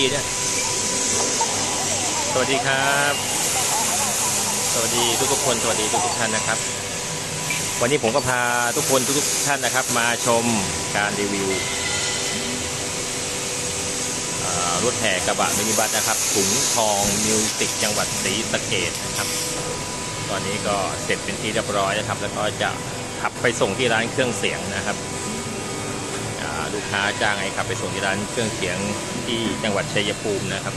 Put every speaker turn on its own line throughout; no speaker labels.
ดีเนี่ยสวัสดีครับ สวัสดีทุกๆคน สวัสดีทุกๆท่านนะครับ วันนี้ผมก็พาทุกคนทุกๆท่านนะครับ มาชมการรีวิวรถแห่กระบะมินิบัสนะครับถุงทองมิวสิกจังหวัดศรีสะเกดนะครับ ตอนนี้ก็เสร็จเป็นที่เรียบร้อยนะครับ แล้วก็จะขับไปส่งที่ร้านเครื่องเสียงนะครับ ลูกค้าจ้างให้ขับไปส่งที่ร้านเครื่องเสียงที่จังหวัดชัยภูมินะครับ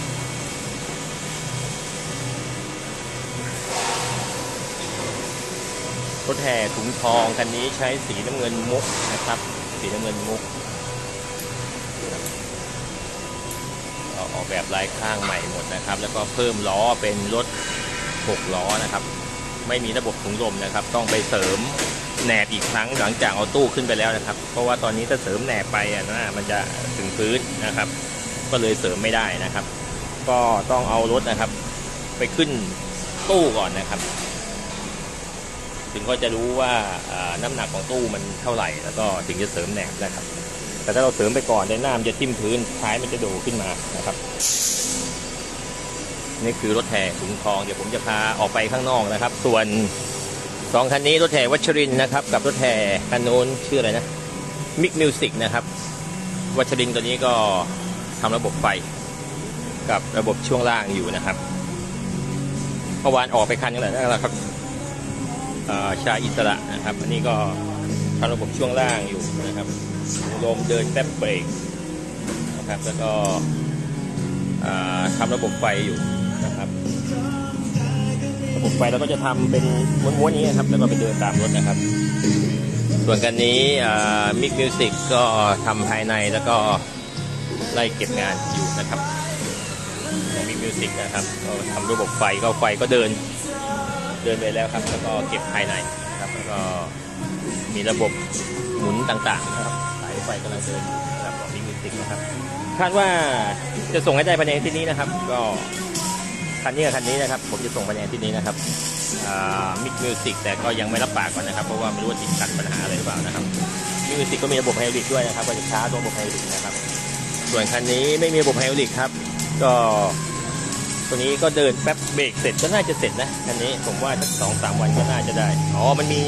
รถแห่ถุงทองคันนี้ใช้สีน้ำเงินมุกนะครับ สีน้ำเงินมุกออกแบบลายข้างใหม่หมดนะครับ แล้วก็เพิ่มล้อเป็นรถ6ล้อนะครับ ไม่มีระบบถุงลมนะครับ ต้องไปเสริม แหนบอีกครั้งหลังจากเอาตู้ขึ้นไปแล้วนะครับ เพราะว่าตอนนี้ถ้าเสริมแหนบไปอะนะมันจะถึงพื้นนะครับ ก็เลยเสริมไม่ได้นะครับ ก็ต้องเอารถนะครับ ไปขึ้นตู้ก่อนนะครับ ถึงก็จะรู้ว่าน้ำหนักของตู้มันเท่าไหร่ แล้วก็ถึงจะเสริมแหนบนะครับ แต่ถ้าเราเสริมไปก่อนในหน้ามันจะทิ่มพื้นท้ายมันจะโดขึ้นมานะครับนี่คือรถแห่ถุงทองเดี๋ยวผมจะพาออกไปข้างนอกนะครับ ส่วน สองคันนี้รถแห่วัชรินนะครับ กับรถแห่คันโน้นชื่ออะไรนะมิกมิวสิกนะครับ วัชรินตัวนี้ก็ทำระบบไฟ กับระบบช่วงล่างอยู่นะครับเมื่อวานออกไปคันนึงแล้วนะครับชาอิสระนะครับ อันนี้ก็ทำระบบช่วงล่างอยู่นะครับลมเดินแป๊บเบรกนะครับแล้วก็ทำระบบไฟอยู่นะครับ ระบบไฟเราก็จะทำเป็นม้วนๆนี้นะครับ แล้วก็ไปเดินตามรถนะครับ ส่วนกันนี้มิกมิวสิกก็ทำภายในแล้วก็ไล่เก็บงานอยู่นะครับของมิกมิวสิกนะครับก็ทำระบบไฟก็ไฟก็เดินเดินไปแล้วครับ แล้วก็เก็บภายในครับแล้วก็มีระบบหมุนต่างๆนะครับสายไฟกำลังเดินนะครับของมิกมิวสิกนะครับคาดว่าจะส่งให้ได้ภายในที่นี้นะครับ ก็ คันนี้กับคันนี้นะครับ ผมจะส่งภายในที่นี้นะครับมิกมิวสิกแต่ก็ยังไม่รับปากก่อนนะครับ เพราะว่าไม่รู้ว่าติดขัดปัญหาอะไรหรือเปล่านะครับมิวสิกก็มีระบบไฮดริกด้วยนะครับก็จะช้าตัวระบบไฮดริกนะครับ ส่วนคันนี้ไม่มีระบบไฮดริกครับ ก็ตัวนี้ก็เดินแป๊บเบรกเสร็จก็น่าจะเสร็จนะคันนี้ผมว่าสักสองสามวันก็น่าจะได้อ๋อมันมี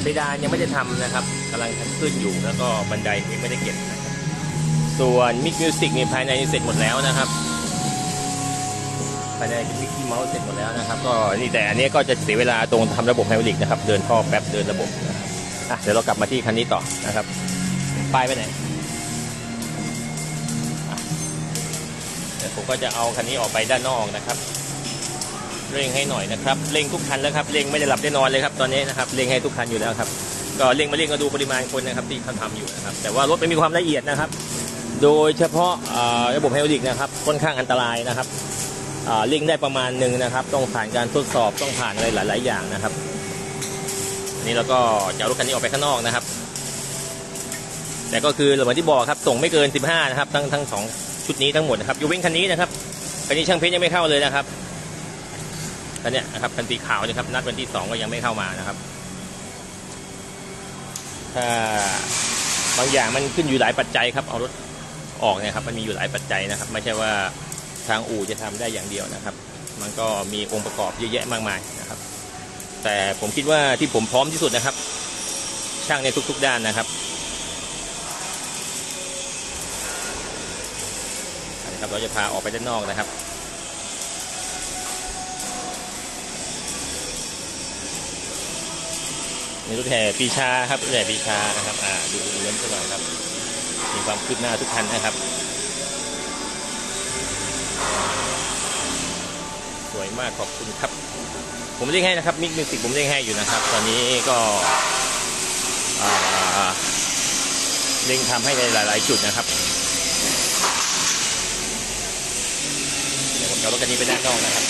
เพดานยังไม่ได้ทำนะครับกำลังขึ้นอยู่แล้วก็บันไดยังไม่ได้เก็บนะครับส่วนมิกมิวสิกนี่ภายในเสร็จหมดแล้วนะครับ ภายในมิกกี้เมาส์เสร็จหมดแล้วนะครับ ก็นี่แต่อันนี้ก็จะเสียเวลาตรงทำระบบไฮดรอลิกนะครับ เดินท่อแป๊บเดินระบบอะเดี๋ยวเรากลับมาที่คันนี้ต่อนะครับป้ายไปไหนเดี๋ยวผมก็จะเอาคันนี้ออกไปด้านนอกนะครับ เร่งให้หน่อยนะครับเร่งทุกคันแล้วครับเร่งไม่ได้หลับได้นอนเลยครับตอนนี้นะครับเร่งให้ทุกคันอยู่แล้วครับ ก็เร่งมาเร่งก็ดูปริมาณคนนะครับที่เขาทำอยู่นะครับ แต่ว่ารถไม่มีความละเอียดนะครับ โดยเฉพาะระบบไฮดรอลิกนะครับค่อนข้างอันตรายนะครับ ลิงก์ได้ประมาณหนึ่งนะครับ ต้องผ่านการทดสอบต้องผ่านอะไรหลาย ๆ อย่างนะครับนนี้เราก็จะเอารถคันนี้ออกไปข้างนอกนะครับ แต่ก็คือเหมือนที่บอกครับส่งไม่เกิน 15 นะครับ ทั้งทั้งสองชุดนี้ทั้งหมดนะครับยกเว้นคันนี้นะครับคันนี้ช่างเพชรยังไม่เข้าเลยนะครับคันเนี้ยนะครับคันสีขาวนี่ครับ นัดวันที่ 2 ก็ยังไม่เข้ามานะครับถ้าบางอย่างมันขึ้นอยู่หลายปัจจัยครับเอารถออกเนี่ยครับมันมีอยู่หลายปัจจัยนะครับ ไม่ใช่ว่า ทางอู่จะทำได้อย่างเดียวนะครับ มันก็มีองค์ประกอบเยอะแยะมากมายนะครับ แต่ผมคิดว่าที่ผมพร้อมที่สุดนะครับ ช่างในทุก ๆ ด้านนะครับนะครับ เราจะพาออกไปด้านนอกนะครับในรถแห่ปีชาครับรถแห่ปีชานะครับ อ่าดูดูเล่นสักหน่อยครับ มีความคืบหน้าทุกคันนะครับ วยมากขอบคุณครับ ผมเรียกให้นะครับมิกมิวสิกผมเรียกให้อยู่นะครับ ตอนนี้ก็เร่งทำให้ในหลาย ๆ จุดนะครับเดี๋ยวผมจะเอารถคันนี้ไปด้านนอกนะครับ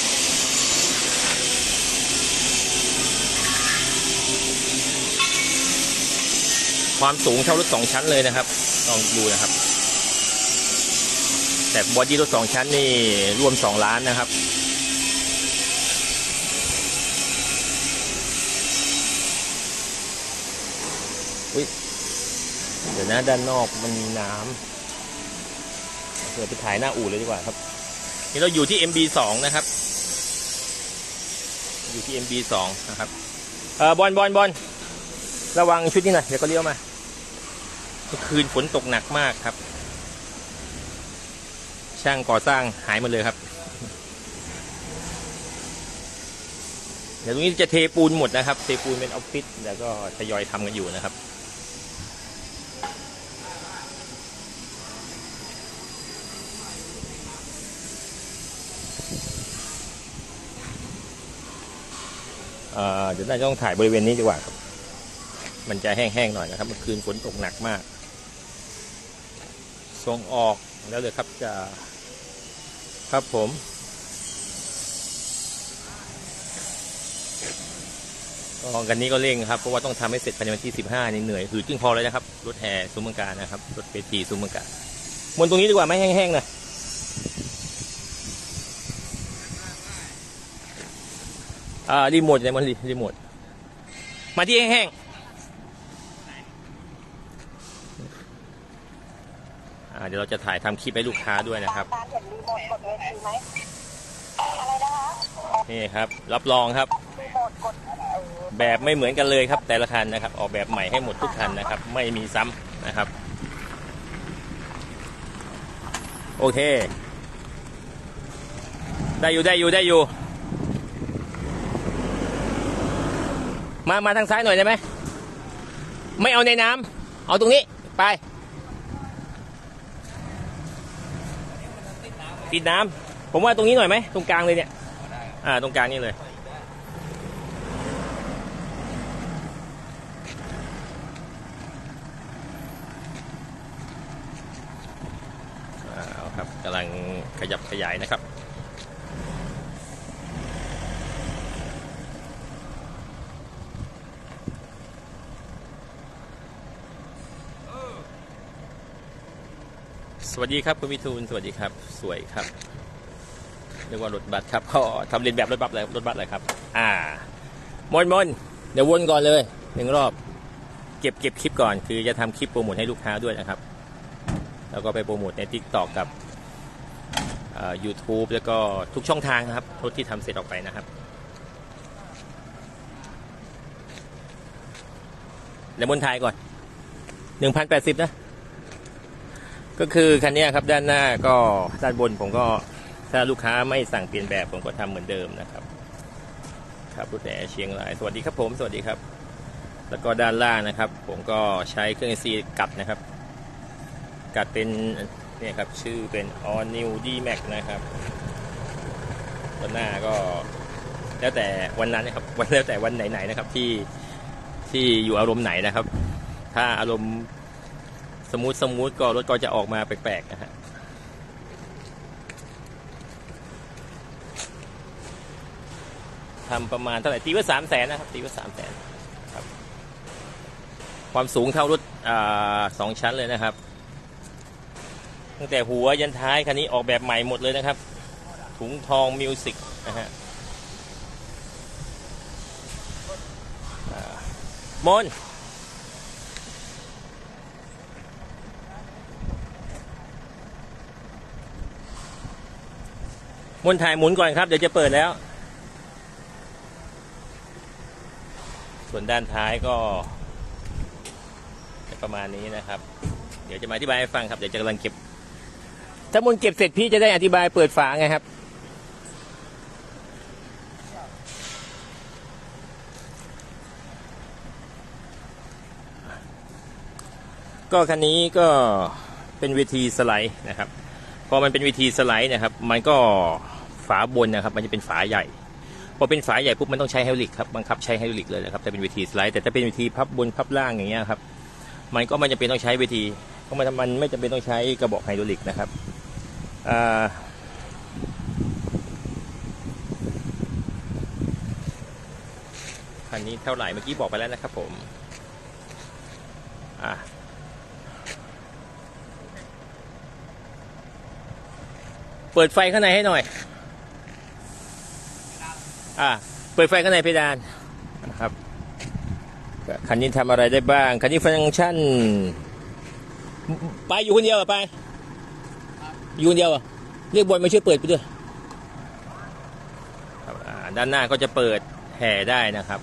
ความสูงเท่ารถสองชั้นเลยนะครับลองดูนะครับ แต่บอดี้รถสองชั้นนี่รวมสองล้านนะครับ อุ๊ยเดี๋ยวนะด้านนอกมันมีน้ำเดี๋ยวไปถ่ายหน้าอู่เลยดีกว่าครับ นี่เราอยู่ที่ MB2 นะครับ อยู่ที่ MB2 นะครับเออบอลบอลบอลระวังชุดนี้หน่อยเดี๋ยวก็เลี้ยวมาเมื่อคืนฝนตกหนักมากครับ ช่างก่อสร้างหายหมดเลยครับ เดี๋ยวตรงนี้จะเทปูนหมดนะครับ เทปูนเป็นออฟฟิศแล้วก็ทยอยทำกันอยู่นะครับ เดี๋ยวน่าจะต้องถ่ายบริเวณนี้ดีกว่าครับ มันจะแห้งๆหน่อยนะครับเมื่อคืนฝนตกหนักมาก ส่งออกแล้วเลยครับจะครับผมกองกันนี้ก็เร่งครับ เพราะว่าต้องทำให้เสร็จภายในวันที่ 15นี่เหนื่อยคือจึงพอเลยนะครับ รถแห่ซุ้มเมืองการนะครับ รถเวทีซุ้มเมืองการบนตรงนี้ดีกว่าไหมแห้งๆหน่อ อ่ารีโมทเลยมันรีรีโมทมาที่แห้งๆเดี๋ยวเราจะถ่ายทำคลิปให้ลูกค้าด้วยนะครับ
นี่ค
รับ รับรองครับ แบบไม่เหมือนกันเลยครับ แต่ละคันนะครับ ออกแบบใหม่ให้หมดทุกคันนะครับ ไม่มีซ้ำนะครับ โอเค ได้อยู่ได้อยู่ได้อยู่ มา มาทางซ้ายหน่อยได้ไหม ไม่เอาในน้ำ เอาตรงนี้ ไป ติดน้ำ ผมว่าตรงนี้หน่อยไหม ตรงกลางเลยเนี่ย อ่า ตรงกลางนี่เลย เอาครับกำลังขยับขยายนะครับ สวัสดีครับคุณวิทูลสวัสดีครับ สวยครับเรียกว่ารถบัสครับก็ทำเรียนแบบรถบัสเลยรถบัสเลยครับ อ่ามนมนเดี๋ยววนก่อนเลยหนึ่งรอบ เก็บเก็บคลิปก่อน คือจะทำคลิปโปรโมทให้ลูกค้าด้วยนะครับ แล้วก็ไปโปรโมทใน t ิ k t o k กับยูทูบแล้วก็ทุกช่องทางนะครับรถที่ทำเสร็จออกไปนะครับแล้วบนทายก่อน1,080นะ ก็คือคันนี้ครับด้านหน้าก็ด้านบนผมก็ถ้าลูกค้าไม่สั่งเปลี่ยนแบบผมก็ทำเหมือนเดิมนะครับ ครับรถแห่เชียงรายสวัสดีครับผมสวัสดีครับ แล้วก็ด้านล่างนะครับ ผมก็ใช้เครื่องซีกัดนะครับ กัดเป็นเนี่ยครับชื่อเป็น All New D Max นะครับตัวหน้าก็แล้วแต่วันนั้นนะครับวันแล้วแต่วันไหนๆนะครับที่ที่อยู่อารมณ์ไหนนะครับ ถ้าอารมณ์ สมูทสมูทก็รถก็จะออกมาแปลกๆนะฮะทำประมาณเท่าไหร่ตีว่าสามแสนนะครับตีว่าสามแสนครับ ความสูงเท่ารถอ่าสองชั้นเลยนะครับ ตั้งแต่หัวยันท้ายคันนี้ออกแบบใหม่หมดเลยนะครับ ถุงทองมิวสิกนะฮะอ่ามน มนถ่ายหมุนก่อนครับ เดี๋ยวจะเปิดแล้ว ส่วนด้านท้ายก็ ประมาณนี้นะครับ เดี๋ยวจะมาอธิบายให้ฟังครับ เดี๋ยวจะกำลังเก็บ ถ้ามนเก็บเสร็จพี่จะได้อธิบายเปิดฝาไงครับ ก็คันนี้ก็เป็นเวิธีสไลด์นะครับ พอมันเป็นวิธีสไลด์นะครับ มันก็ฝาบนนะครับ มันจะเป็นฝาใหญ่พอเป็นฝาใหญ่ปุ๊บมันต้องใช้ไฮดรอลิกครับบังคับใช้ไฮดรอลิกเลยนะครับถ้าเป็นวิธีสไลด์แต่ถ้าเป็นวิธีพับบนพับล่างอย่างเงี้ยครับมันก็ไม่จำเป็นต้องใช้วิธีเพราะมันมันไม่จำเป็นต้องใช้กระบอกไฮดรอลิกนะครับอ่าคันนี้เท่าไหร่เมื่อกี้บอกไปแล้วนะครับผมอ่า เปิดไฟข้างในให้หน่อย อ่า เปิดไฟข้างในเพดานนะครับ คันนี้ทำอะไรได้บ้าง คันนี้ฟังก์ชัน ไปอยู่คนเดียวเหรอไป อยู่คนเดียวเหรอเรียกบอยมาช่วยเปิดไปด้วยครับอ่าด้านหน้าก็จะเปิดแห่ได้นะครับ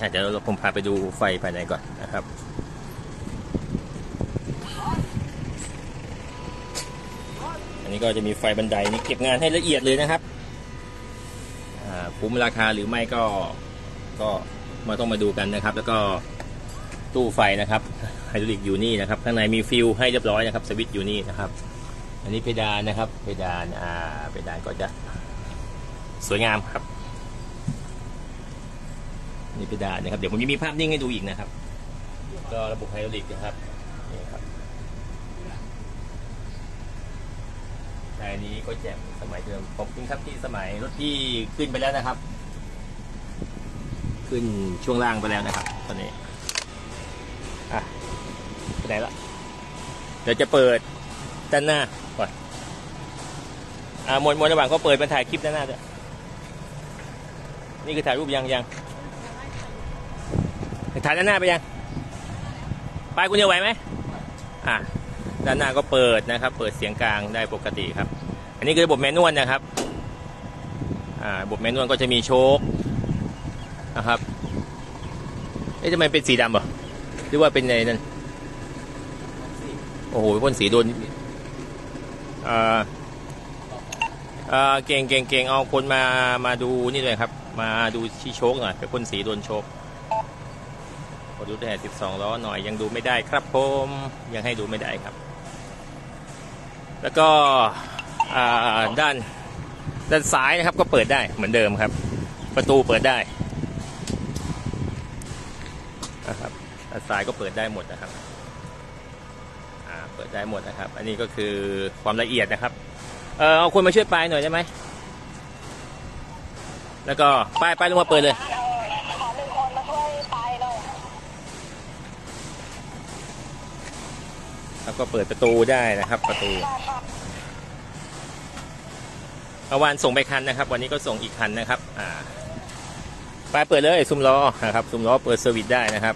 อะเดี๋ยวเราผมพาไปดูไฟภายในก่อนนะครับ อันนี้ก็จะมีไฟบันไดนี่เก็บงานให้ละเอียดเลยนะครับอ่าคุ้มราคาหรือไม่ก็ก็มาต้องมาดูกันนะครับ แล้วก็ตู้ไฟนะครับไฮดรอลิกอยู่นี่นะครับข้างในมีฟิวให้เรียบร้อยนะครับสวิตช์อยู่นี่นะครับ อันนี้เพดานนะครับ เพดานอ่าเพดานก็จะสวยงามครับ นี่เพดานนะครับ เดี๋ยวผมจะมีภาพนิ่งให้ดูอีกนะครับ ก็ระบบไฮดรอลิกนะครับนี่ครับ แต่ อันนี้ก็แจมสมัยเดิมขอบคุณครับที่สมัยรถที่ขึ้นไปแล้วนะครับ ขึ้นช่วงล่างไปแล้วนะครับ ตอนนี้อะไปไหนละเดี๋ยวจะเปิดด้านหน้าก่อนอ่ามวลมวลระหว่างก็เปิดมาถ่ายคลิปด้านหน้าด้วยนี่คือถ่ายรูปยังยังถ่ายด้านหน้าไปยัง ไปคุณเดียวไหวไหมอะ ด้านหน้าก็เปิดนะครับ เปิดเสียงกลางได้ปกติครับ อันนี้คือระบบแมนนวลนะครับระบบแมนนวลก็จะมีโชคนะครับเอ๊ะทำไมเป็นสีดำเหรอหรือว่าเป็นในนั้นโอ้โหพ่นสีโดนอ่าอ่าเก่งเก่งเก่งเอาคนมามาดูนี่เลยครับ มาดูที่โชคหน่อยไปพ่นสีโดนโชคขอดูแต่12ล้อหน่อยยังดูไม่ได้ครับผมยังให้ดูไม่ได้ครับ แล้วก็ด้านด้านซ้ายนะครับก็เปิดได้เหมือนเดิมครับ ประตูเปิดได้นะครับด้านซ้ายก็เปิดได้หมดนะครับเปิดได้หมดนะครับ อันนี้ก็คือความละเอียดนะครับ เออเอาคนมาช่วยปลายหน่อยได้ไหมแล้วก็ป้ายป้ายลงมาเปิดเลย
ขอหนึ่งคนมาช่วยไปหน่อย
แล้วก็เปิดประตูได้นะครับประตูเมื่อวานส่งไปคันนะครับ วันนี้ก็ส่งอีกคันนะครับอ่าไปเปิดเลยซุ้มล้อนะครับซุ้มล้อเปิดเซอร์วิสได้นะครับ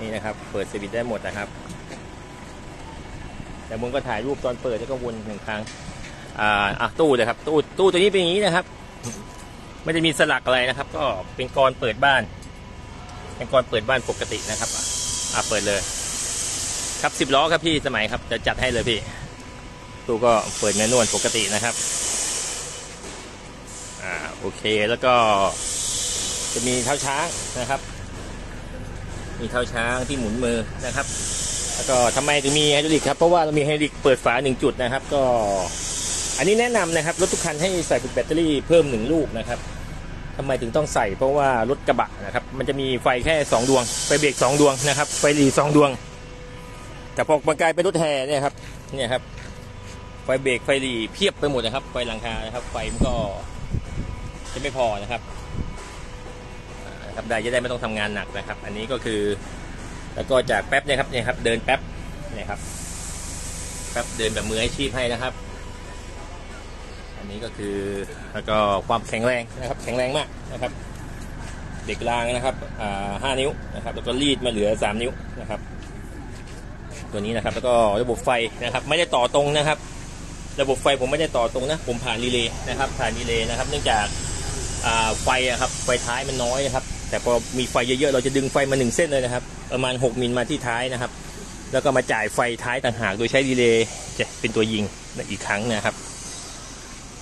นี่นะครับ เปิดเซอร์วิสได้หมดนะครับ แต่มึงก็ถ่ายรูปตอนเปิดแล้วก็วนหนึ่งครั้งอ่าอะตู้เลยครับ ตู้ตู้ตัวนี้เป็นอย่างนี้นะครับ ไม่ได้มีสลักอะไรนะครับ ก็เป็นกรเปิดบ้าน เป็นกรเปิดบ้านปกตินะครับอะอะเปิดเลย ครับสิบล้อครับพี่สมัยครับจะจัดให้เลยพี่ตู้ก็เปิดแมนนวลปกตินะครับอ่าโอเคแล้วก็ จะมีเท้าช้างนะครับ มีเท้าช้างที่หมุนมือนะครับ แล้วก็ทำไมถึงมีไฮดรอลิกครับเพราะว่าเรามีไฮดรอลิกเปิดฝาหนึ่งจุดนะครับ ก็ อันนี้แนะนำนะครับรถทุกคันให้ใส่แบตเตอรี่เพิ่มหนึ่งลูกนะครับทำไมถึงต้องใส่เพราะว่ารถกระบะนะครับ มันจะมีไฟแค่สองดวง ไฟเบรกสองดวงนะครับ ไฟหลีสองดวง แต่พอมันกลายเป็นรถแห่เนี่ยครับ เนี่ยครับ ไฟเบรกไฟหลีเพียบไปหมดนะครับ ไฟหลังคานะครับ ไฟมันก็จะไม่พอนะครับครับได้จะได้ไม่ต้องทำงานหนักนะครับ อันนี้ก็คือ แล้วก็จากแป๊บเนี่ยครับเนี่ยครับ เดินแป๊บเนี่ยครับ แป๊บเดินแบบมืออาชีพให้นะครับ อันนี้ก็คือแล้วก็ความแข็งแรงนะครับ แข็งแรงมากนะครับ เด็กรางนะครับอ่าห้านิ้วนะครับ แล้วก็รีดมาเหลือสามนิ้วนะครับ ตัวนี้นะครับ แล้วก็ระบบไฟนะครับ ไม่ได้ต่อตรงนะครับ ระบบไฟผมไม่ได้ต่อตรงนะ ผมผ่านรีเลย์นะครับ ผ่านรีเลย์นะครับ เนื่องจากไฟอะครับไฟท้ายมันน้อยนะครับ แต่พอมีไฟเยอะๆเราจะดึงไฟมาหนึ่งเส้นเลยนะครับ ประมาณ 6มิลมาที่ท้ายนะครับ แล้วก็มาจ่ายไฟท้ายต่างหากโดยใช้รีเลย์จะเป็นตัวยิงอีกครั้งนะครับ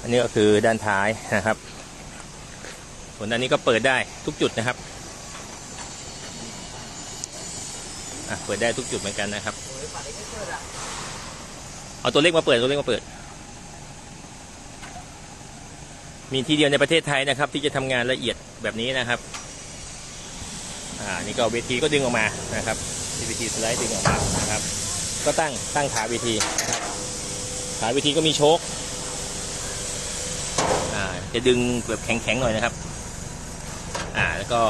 อันนี้ก็คือด้านท้ายนะครับส่วนด้านนี้ก็เปิดได้ทุกจุดนะครับเปิดได้ทุกจุดเหมือนกันนะครับ เอาตัวเลขมาเปิดตัวเลขมาเปิด มีที่เดียวในประเทศไทยนะครับ ที่จะทำงานละเอียดแบบนี้นะครับ อ่านี่ก็เวทีก็ดึงออกมานะครับเวทีสไลด์ดึงออกมานะครับ ก็ตั้งตั้งขาเวทีนะครับขาเวทีก็มีโชคอ่าจะดึงแบบแข็งๆหน่อยนะครับ อ่าแล้วก็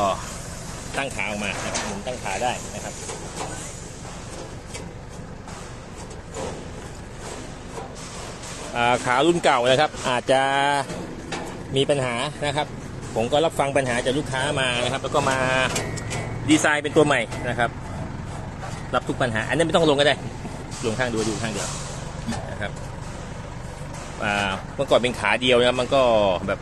ตั้งขาออกมานะครับหมุนตั้งขาได้นะครับ ขารุ่นเก่านะครับ อาจจะมีปัญหานะครับ ผมก็รับฟังปัญหาจากลูกค้ามานะครับ แล้วก็มาดีไซน์เป็นตัวใหม่นะครับ รับทุกปัญหา อันนี้ไม่ต้องลงก็ได้ ลงข้างดูดูข้างเดียวนะครับเมื่อก่อนเป็นขาเดียวนะครับมันก็แบบ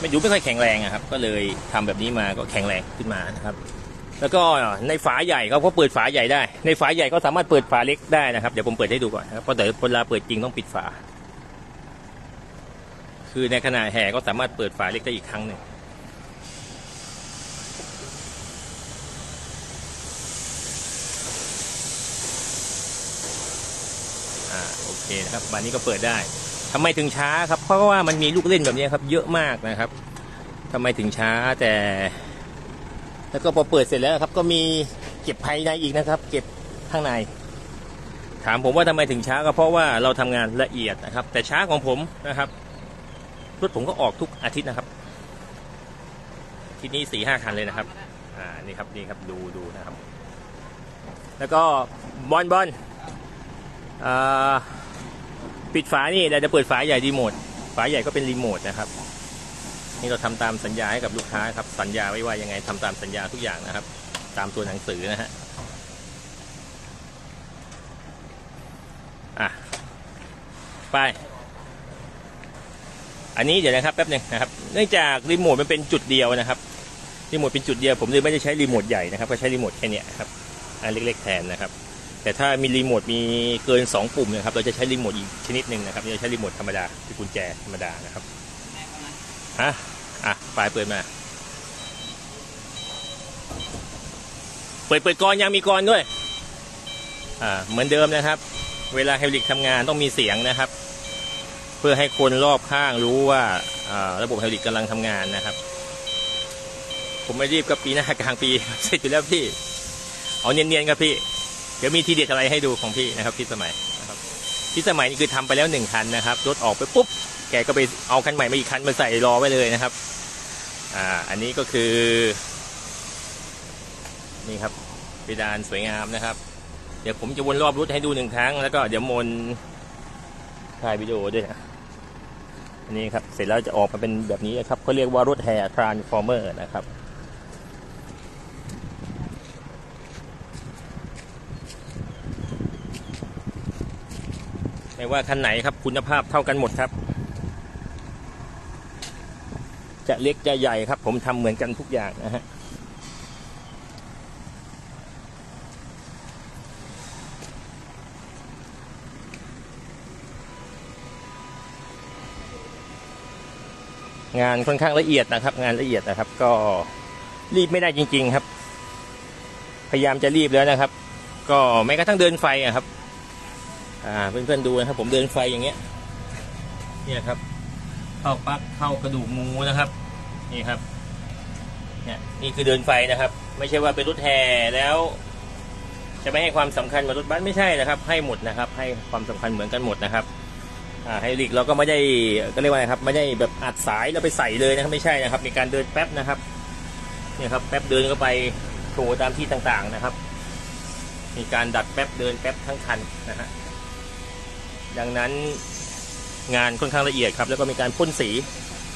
ไม่ดูไม่ค่อยแข็งแรงอะครับ ก็เลยทำแบบนี้มาก็แข็งแรงขึ้นมานะครับ แล้วก็ในฝาใหญ่เขาก็เปิดฝาใหญ่ได้ ในฝาใหญ่ก็สามารถเปิดฝาเล็กได้นะครับเดี๋ยวผมเปิดให้ดูก่อนนะครับเพราะแต่เวลาเปิดจริงต้องปิดฝา คือในขณะแห่ก็สามารถเปิดฝาเล็กได้อีกครั้งหนึ่งอ่าโอเคนะครับบานนี้ก็เปิดได้ทำไมถึงช้าครับเพราะว่ามันมีลูกเล่นแบบนี้ครับ เยอะมากนะครับทำไมถึงช้าแต่ แล้วก็พอเปิดเสร็จแล้วครับ ก็มีเก็บภายในอีกนะครับ เก็บข้างใน ถามผมว่าทำไมถึงช้าก็เพราะว่าเราทำงานละเอียดนะครับ แต่ช้าของผมนะครับรถผมก็ออกทุกอาทิตย์นะครับ ที่นี่สี่ห้าคันเลยนะครับ อ่านี่ครับนี่ครับดูดูนะครับ แล้วก็บอลบอลปิดฝานี่เดี๋ยวจะเปิดฝาใหญ่รีโมทฝาใหญ่ก็เป็นรีโมทนะครับ นี่เราทำตามสัญญาให้กับลูกค้าครับ สัญญาไว้ว่ายังไงทำตามสัญญาทุกอย่างนะครับ ตามตัวหนังสือนะฮะอะไป อันนี้เดี๋ยวนะครับแป๊บหนึงนะครับ เนื่องจากรีโมทมันเป็นจุดเดียวนะครับ รีโมทเป็นจุดเดียว ผมเลยไม่ได้ใช้รีโมทใหญ่นะครับ ก็ใช้รีโมทแค่นี้ครับ อันเล็ก ๆ แทนนะครับ แต่ถ้ามีรีโมทมีเกิน 2 ปุ่มนะครับ เราจะใช้รีโมทอีกชนิดหนึ่งนะครับเราจะใช้รีโมทธรรมดาคือกุญแจธรรมดานะครับ ฮะ ปลายเปิดมา เปิดเปิดกรยังมีกรด้วย อ่า เหมือนเดิมนะครับ เวลาไฮดริกทำงานต้องมีเสียงนะครับ เพื่อให้คนรอบข้างรู้ว่าอ่าระบบไฮดริกกำลังทำงานนะครับ ผมไม่รีบกับปีหน้ากลางปีเสร็จอยู่แล้วพี่ เอาเนียนๆครับพี่ เดี๋ยวมีทีเด็ดอะไรให้ดูของพี่นะครับพี่สมัยนะครับพี่สมัยนี่คือทำไปแล้วหนึ่งคันนะครับรถออกไปปุ๊บแกก็ไปเอาคันใหม่มาอีกคันมาใส่รอไว้เลยนะครับ อ่าอันนี้ก็คือ นี่ครับเพดานสวยงามนะครับ เดี๋ยวผมจะวนรอบรถให้ดูหนึ่งครั้ง แล้วก็เดี๋ยวมนถ่ายวิดีโอด้วยนะอันนี้ครับเสร็จแล้วจะออกมาเป็นแบบนี้นะครับเขาเรียกว่ารถแห่ทรานส์ฟอร์เมอร์นะครับไม่ว่าคันไหนครับคุณภาพเท่ากันหมดครับ จะเล็กจะใหญ่ครับ ผมทำเหมือนกันทุกอย่างนะฮะงานค่อนข้างละเอียดนะครับ งานละเอียดนะครับ ก็รีบไม่ได้จริง ๆครับ พยายามจะรีบแล้วนะครับ ก็แม้กระทั่งเดินไฟอะครับ อ่าเพื่อนๆดูนะครับ ผมเดินไฟอย่างเงี้ย เนี่ยครับ เข้าปลั๊กเข้ากระดูกงูนะครับ นี่ครับเนี่ยนี่คือเดินไฟนะครับ ไม่ใช่ว่าเป็นรถแห่แล้ว จะไม่ให้ความสำคัญเหมือนรถบัสไม่ใช่นะครับ ให้หมดนะครับ ให้ความสำคัญเหมือนกันหมดนะครับอ่าไฮรอลิกเราก็ไม่ได้ก็เรียกว่าไงครับไม่ได้แบบอัดสายแล้วไปใส่เลยนะครับไม่ใช่นะครับ มีการเดินแป๊บนะครับเนี่ยครับแป๊บเดินเข้าไปโผล่ตามที่ต่างๆนะครับ มีการดัดแป๊บเดินแป๊บทั้งคันนะฮะดังนั้น งานค่อนข้างละเอียดครับ แล้วก็มีการพ่นสี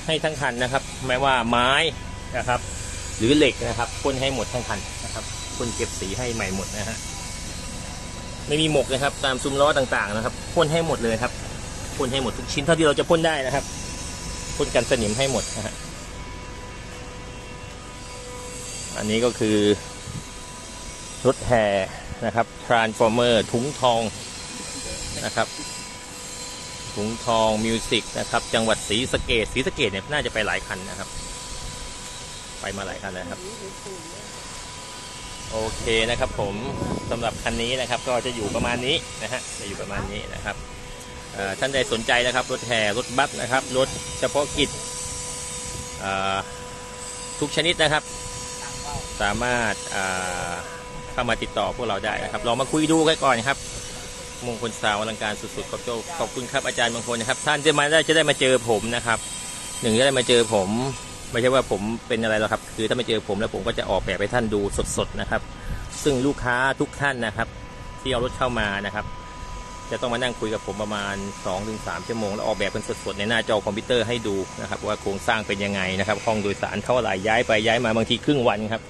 ให้ทั้งคันนะครับ แม้ว่าไม้นะครับ หรือเหล็กนะครับพ่นให้หมดทั้งคันนะครับพ่นเก็บสีให้ใหม่หมดนะฮะไม่มีหมกนะครับ ตามซุ้มล้อต่างๆนะครับพ่นให้หมดเลยครับพ่นให้หมดทุกชิ้นเท่าที่เราจะพ่นได้นะครับพ่นกันสนิมให้หมดนะฮะอันนี้ก็คือรถแห่นะครับ Transformer ถุงทองนะครับ ถุงทองมิวสิกนะครับ จังหวัดศรีสะเกดศรีสะเกดเนี่ยน่าจะไปหลายคันนะครับ ไปมาหลายคันแล้วครับ โอเคนะครับ ผมสำหรับคันนี้นะครับ ก็จะอยู่ประมาณนี้นะฮะจะอยู่ประมาณนี้นะครับท่านใดสนใจนะครับ รถแห่รถบัสนะครับ รถเฉพาะกิจทุกชนิดนะครับ สามารถเข้ามาติดต่อพวกเราได้นะครับลองมาคุยดูกันก่อนครับ มงคลสาวอลังการสุดๆขอบโจขอบคุณครับอาจารย์บางคนนะครับ ท่านจะมาได้จะได้มาเจอผมนะครับหนึ่งจะได้มาเจอผมไม่ใช่ว่าผมเป็นอะไรหรอกครับ คือถ้ามาเจอผมแล้วผมก็จะออกแบบให้ท่านดูสดๆนะครับ ซึ่งลูกค้าทุกท่านนะครับ ที่เอารถเข้ามานะครับ จะต้องมานั่งคุยกับผมประมาณ 2-3 ชั่วโมง แล้วออกแบบเป็นสดๆในหน้าจอคอมพิวเตอร์ให้ดูนะครับ ว่าโครงสร้างเป็นยังไงนะครับห้องโดยสารเท่าไหร่ย้ายไปย้ายมาบางทีครึ่งวันครับ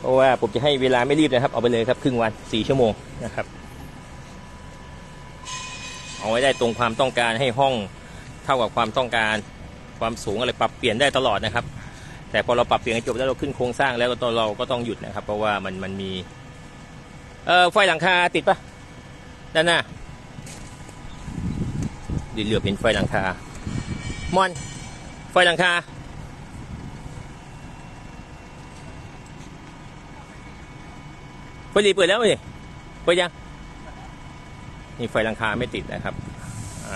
เพราะว่าผมจะให้เวลาไม่รีบนะครับ เอาไปเลยครับครึ่งวัน4ชั่วโมงนะครับ เอาไว้ได้ตรงความต้องการให้ห้องเท่ากับความต้องการความสูงอะไรปรับเปลี่ยนได้ตลอดนะครับ แต่พอเราปรับเปลี่ยนจบแล้วเราขึ้นโครงสร้างแล้วก็เราก็ต้องหยุดนะครับ เพราะว่ามันมันมีเออไฟหลังคาติดปะด้านหน้าดีเหลือบเห็นไฟหลังคามอน ไฟหลังคาไฟหลีเปิดแล้วเว้ยเปิดยัง นี่ไฟลังคาไม่ติดนะครับอ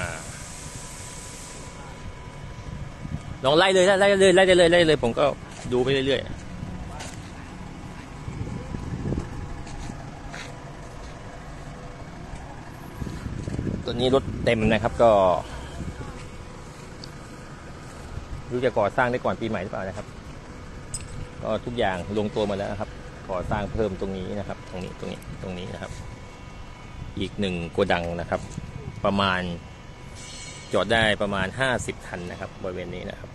ลองไล่เลยไล่เลยไล่ไเลยไล่เลย ผมก็ดูไปเรื่อยๆตัวนี้รถเต็มนะครับก็รู้จะก่อสร้างได้ก่อนปีใหม่หรือเปล่านะครับ ก็ทุกอย่างลงตัวมาแล้วนะครับ ก่อสร้างเพิ่มตรงนี้นะครับ ตรงนี้ตรงนี้ตรงนี้นะครับ อีกหนึ่งโกดังนะครับ ประมาณจอดได้ประมาณ 50 คันนะครับบริเวณนี้นะครับ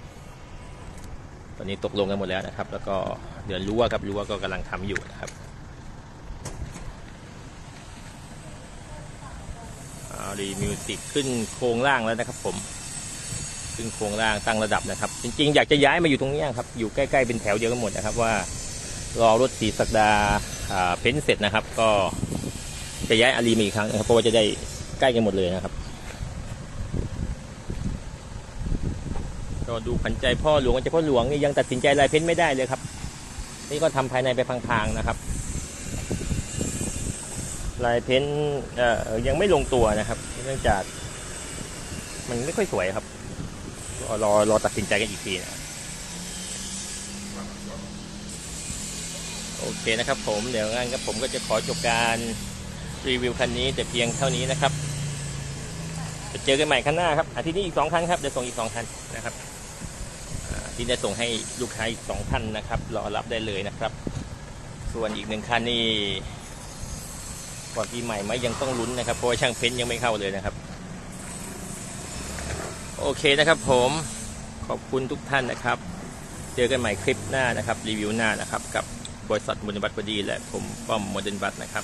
ตอนนี้ตกลงกันหมดแล้วนะครับ แล้วก็เดือนรั้วครับรั้วก็กำลังทำอยู่นะครับเอาดีมิวสิกขึ้นโครงล่างแล้วนะครับผม ขึ้นโครงล่างตั้งระดับนะครับ จริงๆ อยากจะย้ายมาอยู่ตรงนี้ครับ อยู่ใกล้ๆเป็นแถวเดียวกันหมดนะครับว่ารอรถสีสักดาเพ้นท์เสร็จนะครับ ก็ จะย้ายอารีมาอีกครั้งนะครับเพราะว่าจะได้ใกล้กันหมดเลยนะครับก็ดูขวัญใจพ่อหลวงขวัญใจพ่อหลวงนี่ยังตัดสินใจลายเพ้นไม่ได้เลยครับ นี่ก็ทำภายในไปพางๆนะครับ ลายเพ้นเอ่อยังไม่ลงตัวนะครับ เนื่องจาก มันไม่ค่อยสวยครับรอรอรอตัดสินใจกันอีกทีนะโอเคนะครับผมเดี๋ยวงั้นครับผมก็จะขอจบการ รีวิวคันนี้แต่เพียงเท่านี้นะครับจะเจอกันใหม่ข้างหน้าครับอาทิตย์นี้อีกสองคันครับเดี๋ยวส่งอีกสองคันนะครับที่ได้ส่งให้ลูกค้าอีกสองท่านนะครับรอรับได้เลยนะครับ ส่วนอีกหนึ่งคันนี่ก่อนปีใหม่ไหมยังต้องลุ้นนะครับเพราะช่างเพ้นยังไม่เข้าเลยนะครับ โอเคนะครับผมขอบคุณทุกท่านนะครับ เจอกันใหม่คลิปหน้านะครับ รีวิวหน้านะครับ กับบริษัทมูลนิบัตพอดี และผมป้อมโมเดิร์นบัตนะครับ